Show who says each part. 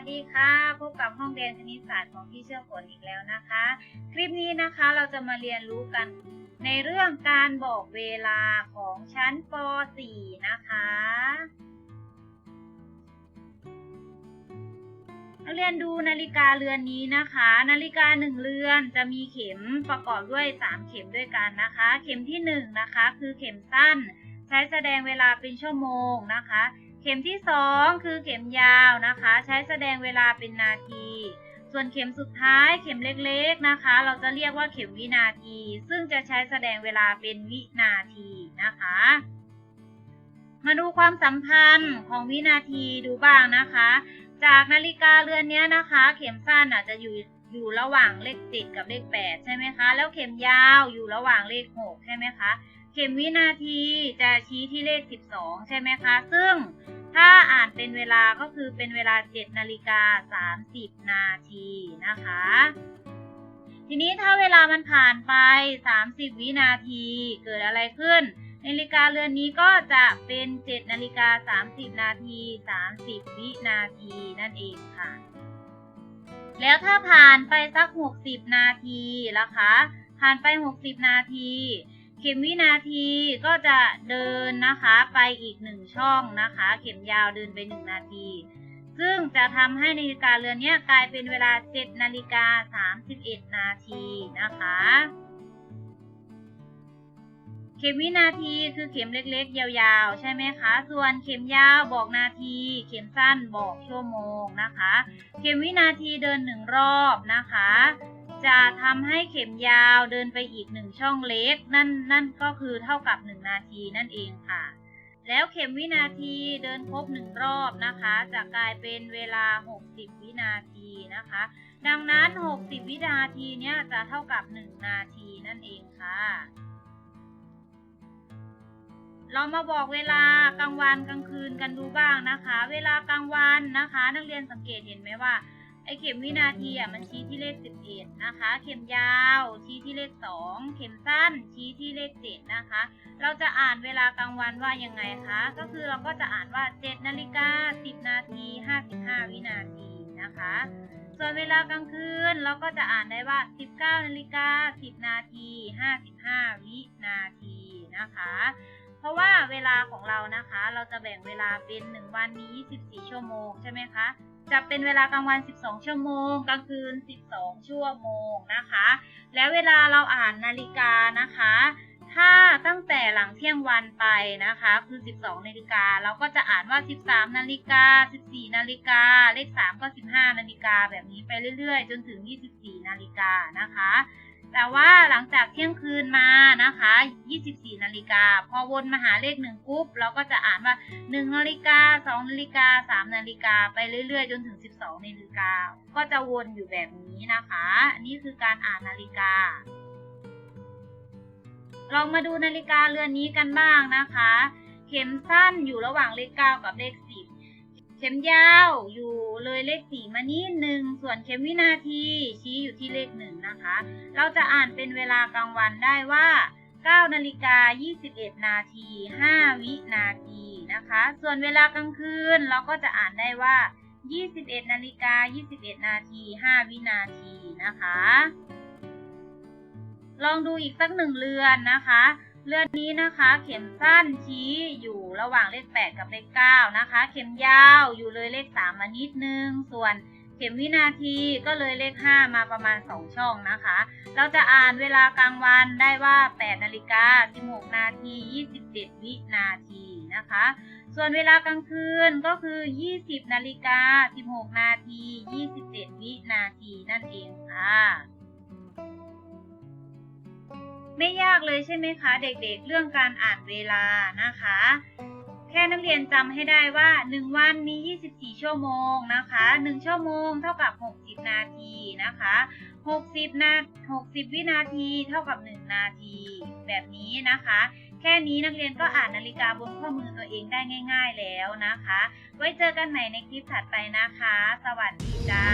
Speaker 1: สดีค่ะ พบกับห้องเรียนคณิตศาสตร์ของพี่เชื่อฝนอีกแล้วนะคะ คลิปนี้นะคะเราจะมาเรียนรู้กันในเรื่องการบอกเวลาของชั้นป .4 นะคะ นักเรียนดูนาฬิกาเรือนนี้นะคะ นาฬิกาหนึ่งเรือนจะมีเข็มประกอบด้วย 3 เข็มด้วยกันนะคะ เข็มที่1นงนะคะคือเข็มสั้น ใช้แสดงเวลาเป็นชั่วโมงนะคะ เข็มที่ 2 คือเข็มยาวนะคะ ใช้แสดงเวลาเป็นนาที ส่วนเข็มสุดท้ายเข็มเล็กๆนะคะ เราจะเรียกว่าเข็มวินาที ซึ่งจะใช้แสดงเวลาเป็นวินาทีนะคะ มาดูความสัมพันธ์ของวินาทีดูบ้างนะคะ จากนาฬิกาเรือนนี้นะคะ เข็มสั้นอาจจะอยู่อยู่ระหว่างเลข7กับเลข8ใช่ไหมคะ แล้วเข็มยาวอยู่ระหว่างเลข6ใช่ไหมคะ เข็มวินาทีจะชี้ที่เลข12ใช่ไหมคะ ซึ่ง ถ้าอ่านเป็นเวลาก็คือเป็นเวลา 7 นาฬิกา 30 นาทีนะคะ ทีนี้ถ้าเวลามันผ่านไป 30 วินาทีเกิดอะไรขึ้น นาฬิกาเรือนนี้ก็จะเป็น 7 นาฬิกา 30 นาที 30 วินาทีนั่นเองค่ะ แล้วถ้าผ่านไปสัก 60 นาทีล่ะคะ ผ่านไป 60 นาที เข็มวินาทีก็จะเดินนะคะไปอีกหนึ่งช่องนะคะ เข็มยาวเดินไปหนึ่งนาที ซึ่งจะทำให้นาฬิกาเรือนนี้กลายเป็นเวลา 7นาฬิกา31 นาทีนะคะ เข็มวินาทีคือเข็มเล็กๆ ยาวๆ ใช่ไหมคะ ส่วนเข็มยาวบอกนาที เข็มสั้นบอกชั่วโมงนะคะ เข็มวินาทีเดินหนึ่งรอบนะคะ จะทำให้เข็มยาวเดินไปอีกหนึ่งช่องเล็ก นั่นนั่นก็คือเท่ากับหนึ่งนาทีนั่นเองค่ะ แล้วเข็มวินาทีเดินครบหนึ่งรอบนะคะ จะกลายเป็นเวลา 60 วินาทีนะคะ ดังนั้น 60 วินาทีเนี้ยจะเท่ากับ 1 นาทีนั่นเองค่ะ เรามาบอกเวลากลางวันกลางคืนกันดูบ้างนะคะ เวลากลางวันนะคะ นักเรียนสังเกตเห็นไหมว่า อเข็มวินาทีอะมันชี้ที่เลข 11 นะคะ เข็มยาวชี้ที่เลข 2 เข็มสั้นชี้ที่เลข 7 นะคะ เราจะอ่านเวลากลางวันว่ายังไงคะ ก็คือเราก็จะอ่านว่า 7นาฬิกา10 นาที 55 วินาทีนะคะ ส่วนเวลากลางคืนเราก็จะอ่านได้ว่า 19นาฬิกา10 นาที 55 วินาทีนะคะ เพราะว่าเวลาของเรานะคะ เราจะแบ่งเวลาเป็น 1 วันมี 24 ชั่วโมงใช่ไหมคะ จะเป็นเวลากลางวัน 12 ชั่วโมง กลางคืน 12 ชั่วโมงนะคะ แล้วเวลาเราอ่านนาฬิกานะคะ ถ้าตั้งแต่หลังเที่ยงวันไปนะคะ คือ 12 นาฬิกา เราก็จะอ่านว่า 13 นาฬิกา 14 นาฬิกา เลข 3 ก็ 15 นาฬิกาแบบนี้ไปเรื่อยๆ จนถึง 24 นาฬิกานะคะ แต่ว่าหลังจากเที่ยงคืนมานะคะ 24 นาฬิกา พอวนมาหาเลขหนึ่งปุ๊บ เราก็จะอ่านว่า 1 นาฬิกา 2 นาฬิกา 3 นาฬิกา ไปเรื่อยๆ จนถึง 12 นาฬิกา ก็จะวนอยู่แบบนี้นะคะ นี่คือการอ่านนาฬิกา ลองมาดูนาฬิกาเรือนนี้กันบ้างนะคะ เข็มสั้นอยู่ระหว่างเลข 9 กับเลข 10 เข็มยาวอยู่ เลยเลข4มานิดนึงส่วนเข็มวินาที ชี้อยู่ที่เลข1นะคะ เราจะอ่านเป็นเวลากลางวันได้ว่า9นาฬิกา 21 นาที 5 วินาทีนะคะ ส่วนเวลากลางคืนเราก็จะอ่านได้ว่า 21นาฬิกา 21 นาที 5 วินาทีนะคะ ลองดูอีกสักหนึ่งเรือนนะคะ เรือนนี้นะคะ เข็มสั้นชี้อยู่ระหว่างเลข 8 กับเลข 9 นะคะ เข็มยาวอยู่เลยเลข 3 มานิดนึง ส่วนเข็มวินาทีก็เลยเลข 5 มาประมาณ 2 ช่องนะคะ เราจะอ่านเวลากลางวันได้ว่า 8 นาฬิกา 16 นาที 27 วินาทีนะคะ ส่วนเวลากลางคืนก็คือ 20 นาฬิกา 16 นาที 27 วินาทีนั่นเองค่ะ ไม่ยากเลยใช่ไหมคะ เด็กๆเรื่องการอ่านเวลานะคะ แค่นักเรียนจำให้ได้ว่า 1 วันมี 24 ชั่วโมงนะคะ 1 ชั่วโมงเท่ากับ 60 นาทีนะคะ 60 นา 60 วินาทีเท่ากับ 1 นาที แบบนี้นะคะแค่นี้นักเรียนก็อ่านนาฬิกาบนข้อมือตัวเองได้ง่าย ๆแล้วนะคะ ไว้เจอกันใหม่ในคลิปถัดไปนะคะ สวัสดีจ้า